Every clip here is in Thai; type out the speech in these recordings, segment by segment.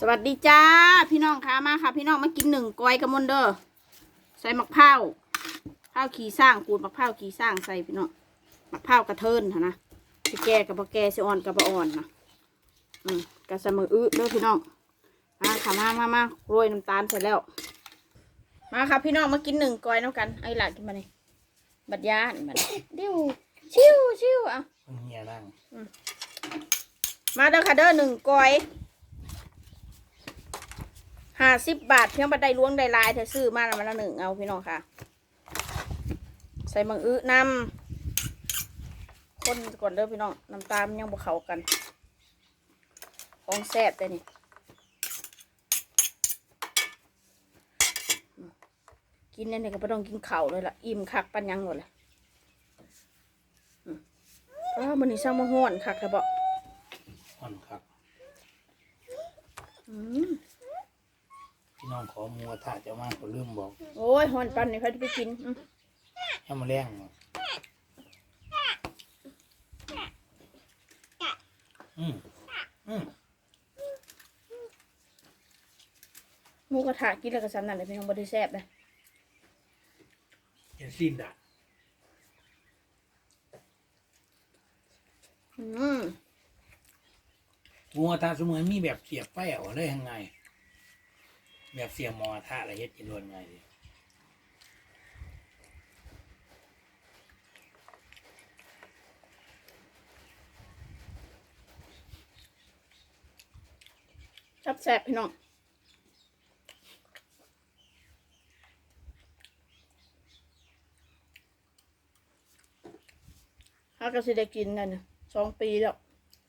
สวัสดีจ้า พี่น้องคะมาค่ะ พี่น้องมากินหนึ่งกอยกับมนเดอร์ใส่มะพร้าวข้าวขี่สร้างกูดมะพร้าวขี่สร้างใส่พี่น้องมะพร้าวกระเทินค่ะนะสิแก่กับบ่แก่สิอ่อนกับบ่อ่อนนะอืมกระสมืออื้อเด้อพี่น้องมาค่ะมามามาโรยน้ำตาลเสร็จแล้วมาค่ะพี่น้องมากินหนึ่งกอยน้ำกันไอ้หลักกินมานี่บัดยานบัดเดี๋ยวชิวชิวอะเพิ่งเฮียนั่งมาเด้อค่ะเด้อหนึ่งกอย ห้าสิบบาท เพียงบันไดล้วงได้หลายเธอซื้อมาแล้วมาละหนึ่งเอาพี่น้องค่ะ ใส่มังอื้อนำคนก่อนเด้อพี่น้องน้ำตาลมันยังบ่เข้ากันของแซ่บแต่นี่กินนั่นนี่ก็ไม่ต้องกินข้าวเลยล่ะ อิ่มคักปันยังหมดเลยอืมอ้าวมันนี่ช่างมาห้อนคักแต่บอกอ่อนครับอืม พี่น้องขอมัวถ่าเจ้ามากก็ลืมบอกโอ้ยห้อนปันนี่เขาจะไปกินอืมให้มาแรงเนาะอืมอืมหมูกระทะกินแล้วก็ซ้ำนั่นเลยพี่น้องบไดแซ่บเลยเห็นสิ้นด่ะอืม มัวถ่าสมัยมีแบบเสียบไฟเอาได้ยังไง แบบเสียบหมอถ่าอะไรเฮ็ดกินรวนไงดิชับแซ่บพี่น้องถ้าก็สิได้กินนั่นสองปีแล้ว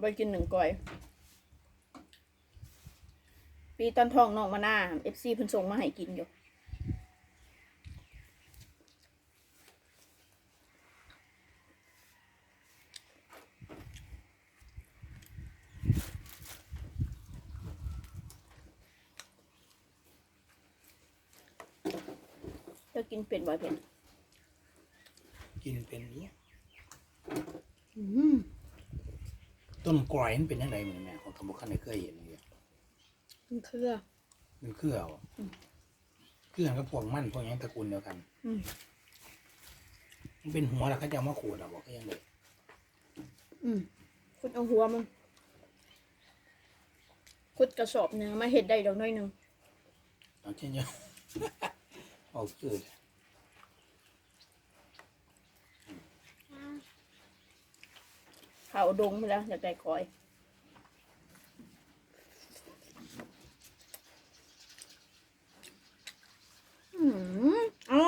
ไปกินหนึ่งก่อย ปีตอนท้องน้องมาหน้าเอฟซีเพิ่นส่งมาให้กินอยู่จะกินเป็ดบ่อยเป็ดกินเป็นนี้อืมต้นกลอยมันเป็นยังไงเหมือนแม่ของกระบอกขันได้เคยเห็นเลย มันเครือ มันเครือเอาเครือกับพวกมันพวกหยังตระกูลเดียวกัน อืมมันเป็นหัวแล้วเขาจะเอามาขูดเอาบอกก็ยังเลยอืมคุณเอาหัวมันคุดกระสอบเนื้อมาเห็ดได้ดอกน้อยหนึ่งเอาเช่นเดียวเอาจืดเขาดงไปแล้วอยากได้กอย อืม อ๋อ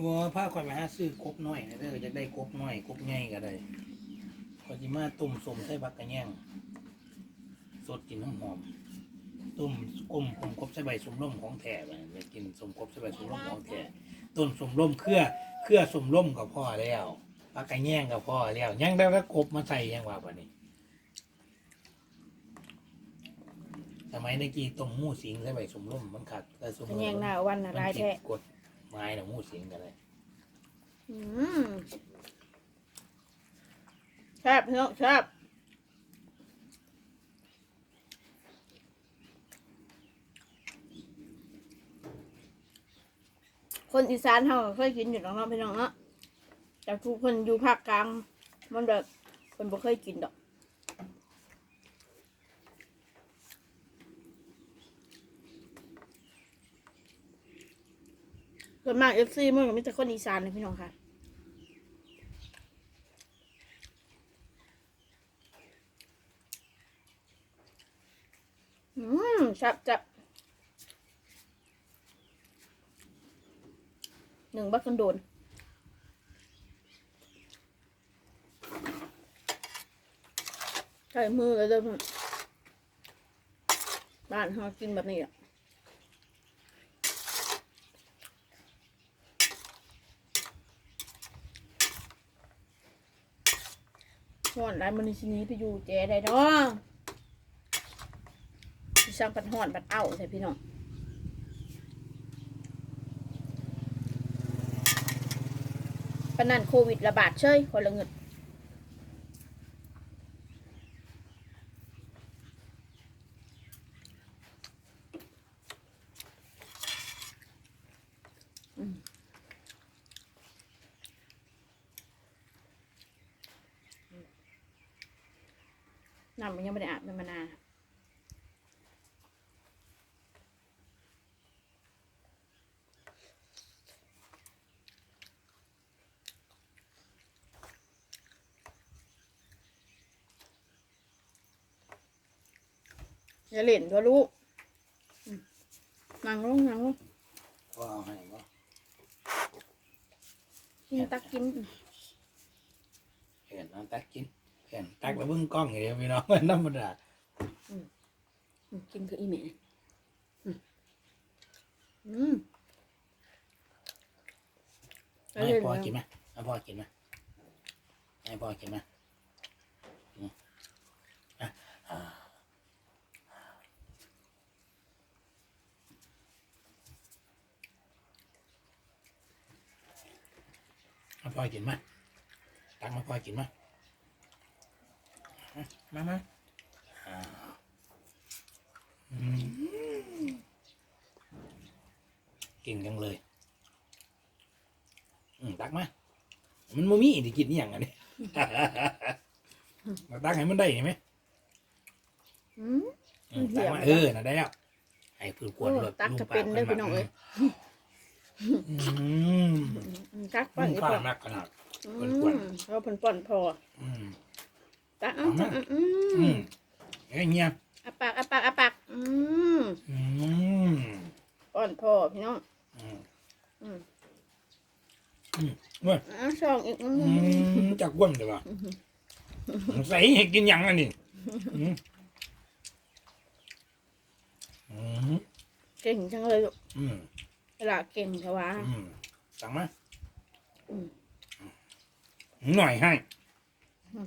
วัวผ้าคอยมาหาซื้อกบน้อยนะเด้อจะได้กบน้อยกบใหญ่ก็ได้ขอจิมาตุ่มสมใส่ผักกระแยงสดกินน้ำหอมตุ่มกลมผมกบใส่ใบสมร่มของแท้ไปกินสมกบใส่ใบสมร่มของแท้ต้นสมร่มเครือเครือสมร่มก็พอแล้วผักกระแยงก็พอแล้วยังได้แล้วกบมาใส่ยังว่าปะนี้ สมัยในกี้ต้มหมูสิงใส่ใบสมร่มมันขัดแต่สมขะร่มแยงหน้าวันน่ะลายแท้กดไม้หนะมูสิงกันเลยอืมแซ่บพี่น้องแซ่บคนอีสานเขาก็เคยกินอยู่แล้วเนาะพี่น้องเนาะแต่ทุกคนอยู่ภาคกลาง มันแบบคนบ่เคยกินดอก วนมากเอฟซีมันก็มีแต่คนอีสานเลยพี่น้องค่ะอืมจับจับหนึ่งบักกันโดนใช้มือเลยเด้อบ้านเขากินแบบนี้อะ ห่อนร้านมันนี้นี้ไปอยู่แจได้เนาะพี่ช่างปัดห่อนปัดเอ้าใช่พี่น้องปปานนันโควิดระบาดเชยคนละเงินอืม น้ำมันยังไม่ได้อาบน้ำมานานอย่าเล่นตัวลูกอืมนั่งลงนั่งลงก็เอาให้บ่กินตักกินเห็นน้ำตักกิน เห็นตักแล้วเบิ่งกล้องอย่างเดียวพี่น้องมันธรรมดาอืมกินคืออีแม่อืมอืมให้พ่อกินไหมให้พ่อกินไหมให้พ่อกินไหมอืมอะอ่าให้พ่อกินไหมตักมาพ่อกินไหม มามาอ่าอืมกินกันเลย อืมตักมา มันโมมี่ที่กินอหย่างอันนี้มาตักให้มันได้เห็นไหมอืมอืมเหี้ตักยมามันเออน่ะได้แล้วไอ้ผืนกวนโอ้รถตักลุงก็ปาเป็นเด้อพี่น้องเอ้ยอืมอืมตักลุป้อนงอีป้าพ่อมากขนาดอืเพิ่นกวนมเราเพิ่นป้อนพอ อืม ตักเอาเอามาตักเอาอือืมมเอ้ยเงียบอาปากอาปากอาปากอืมอืมป้อนพ่อพี่น้อง อืมอืม อืมเว้ยอะช่องอีกอือืมมจักว่นเดี๋ยวว่ะใส่ให้กินหยังอันนี้อืมอืมเก่งจังเลยลูกอืมเวลาเก่งเทว่า อืมสั่งมาอืม หน่อยให้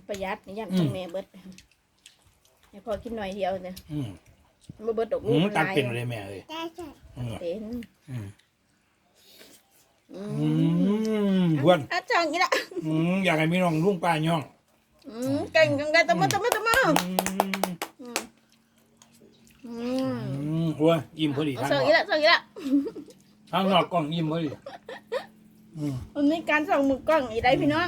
ประหยัดนี่ยันอืมคุณแม่เบิดให้พอกินหน่อยเดียวเนี่ยอืมบ่เบิดดอกอืลูกมมันตักหลายเป็นเลยแม่เอ้ยอืมเป็นอืมอือืมมอ้วนอะจังอีละอืมอยากให้พี่น้องลุงป้าย่องอืมเก่งจังได้ตะมือตะมือตะมืออืมอืมอืมอืมอ้วนยิ้มพอดีเอาทางเสิร์ฟนอีอกละเสิร์ฟอีละทางนอกกล้องยิ้มพอดีอืม มันมีการส่องมือกล้องอีได้พี่น้อง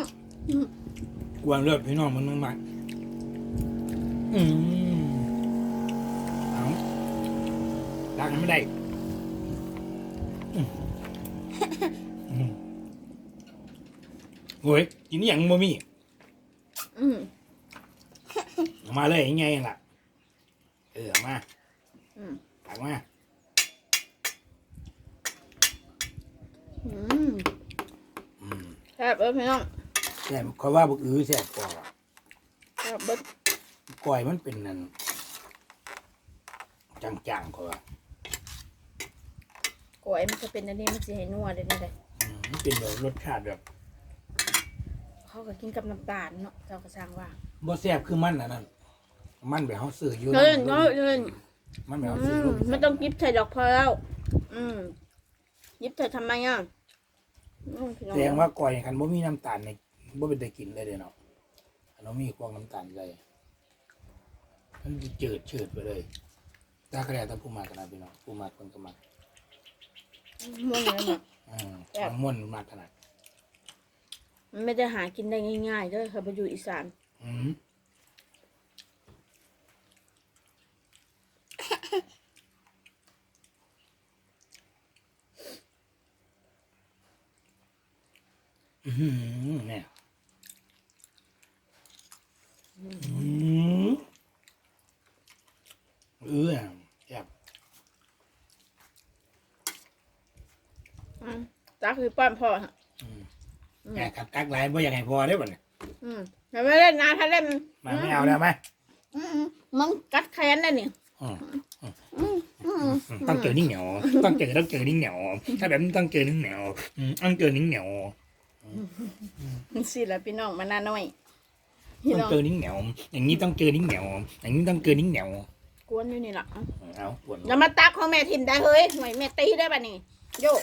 กวนเลือดพี่น้องมันมากๆอืมเอาตักให้ไม่ได้อืมอืมโอ้ยกินอหย่างบ่มีอืมเอามาเลยยังไงล่ะ เออเอามาอืมตักมาอืมอืมแซ่บเอ้ยพี่น้อง แซ่บเขาว่าบุกอื้อแซ่บกว่าแซ่บเบิดก้อยมันเป็นนั่นจังๆเขาว่าก๋วยมันจะเป็นอันนี้มันจะให้นัวเด้นี่เลยอืมมันเป็นแบบรสชาติแบบเขาก็กินกับน้ำตาลเนาะเจ้าก็สร้างว่าบ่แซ่บคือมันอันนั้นมันแบบเขาซื้ออยู่เงินเงินเงินมันแบบเขาอืซื้อมรูปไม่ต้องยิบใส่ดอกพอแล้ว อืมยิบใส่ทำไมอะอืมพี่น้อแสดงว่าก้อยคันบ่มีน้ำตาลใน บ่เป็นได้กินเลยเด้เนาะอันนั้นมีพวกน้ำตาลใส่มันจะจืดชืดไปเลยตากระแดตาผู้มากขนาดพี่น้องผู้มากคนก็มากม่วนเลยเนาะ อืมแซ่บ มันม่วนมากขนาดมันไม่ได้หากินได้ง่ายๆเด้อค่ะไปอยู่อีสาน อืมอื้อหือเนี่ยอืม เออแซ่บอืมตักคือป้อนพ่อฮะอืมอืมแม่กัดกักหลายบ่อยากให้พอได้บ่เนี่ยอืมแต่ไม่เล่นนะถ้าเล่นมาไม่เอาแล้วไหมอืมมึงกัดแค้นได้เนี่ยอืมอืมอืมอืมต้องเจอนิ่งเหนียวต้องเจอต้องเจอนิ่งเหนียวถ้าแบบนี้ต้องเจอนิ่งเหนียวอืมต้องเจอนิ่งเหนียวสิละพี่น้องมาหน้าน้อย พี่ต้องน้องเจอนิ่งเหนียวอย่างนี้ต้องเจอนิ่งเหนียวอย่างนี้ต้องเจอนิ่งเหนียวกวนอยู่นี่ล่ะเอาปวดอย่ามาตักของแม่ถิ่มได้เฮ้ยหน่วยแม่ตีได้ป่ะนี่โยก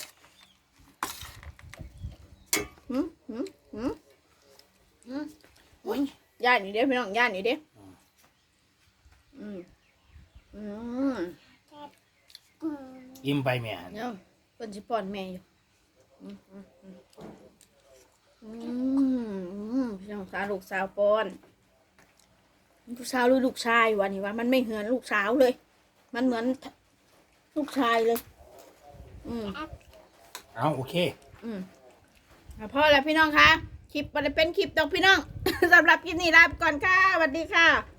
หืมหืมหืมย่านนี่เด้พี่น้องย่านนี่เด้อืมอืมอิ่มไปแม่เดี๋ยวเพิ่นสิป้อนแม่อยู่อืมอืมอืมอืมอืมพี่น้อง สาวลูกสาวป้อนลูกสาวหรือลูกชายวะนี่วะมันไม่เหมือนลูกสาวเลย มันเหมือนลูกชายเลย อืมเอาโอเค อืมอะพอแล้วพี่น้องคะคลิปมันเป็นคลิปดอกพี่น้อง สำหรับคลิปนี้ลาไปก่อนค่ะสวัสดีค่ะ